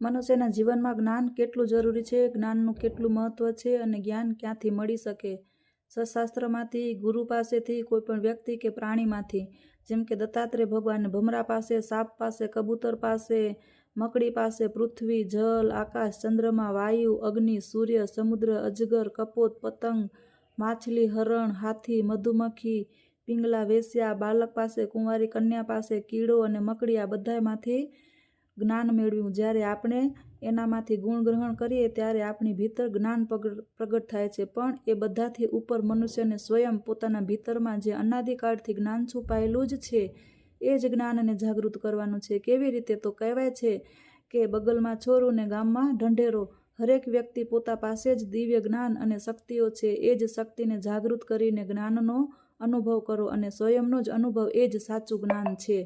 મનુષ્યના જીવનમાં જ્ઞાન કેટલું જરૂરી છે? જ્ઞાનનું કેટલું મહત્વ છે અને જ્ઞાન ક્યાંથી મળી શકે? સશાસ્ત્રમાંથી ગુરુ પાસેથી કોઈ પણ વ્યક્તિ કે પ્રાણીમાંથી, જેમ કે દત્તાત્રેય ભગવાન ભમરા પાસે, સાપ પાસે, કબૂતર પાસે, મકડી પાસે, પૃથ્વી, જલ, આકાશ, ચંદ્રમા, વાયુ, અગ્નિ, સૂર્ય, સમુદ્ર, અજગર, કપોત, પતંગ, માછલી, હરણ, હાથી મધુમક્ખી પિંગલા, વેશ્યા બાલક પાસે, કુંવારી, કન્યા પાસે, કીડો અને મકડી આ બધામાંથી જ્ઞાન મેળવ્યું. જ્યારે આપણે એનામાંથી ગુણ ગ્રહણ કરીએ, ત્યારે આપણી ભીતર જ્ઞાન પ્રગટ થાય છે. પણ એ બધાથી ઉપર મનુષ્યને સ્વયં પોતાના ભીતરમાં જે અનાદિકાળથી જ્ઞાન છુપાયેલું જ છે, એ જ જ્ઞાનને જાગૃત કરવાનું છે. કેવી રીતે તો કહેવાય છે કે બગલમાં છોરું ને ગામમાં ઢંઢેરો, હરેક વ્યક્તિ પોતા પાસે જ દિવ્ય જ્ઞાન અને શક્તિઓ છે. એ જ શક્તિને જાગૃત કરીને જ્ઞાનનો અનુભવ કરો અને સ્વયંનો જ અનુભવ એ જ સાચું જ્ઞાન છે.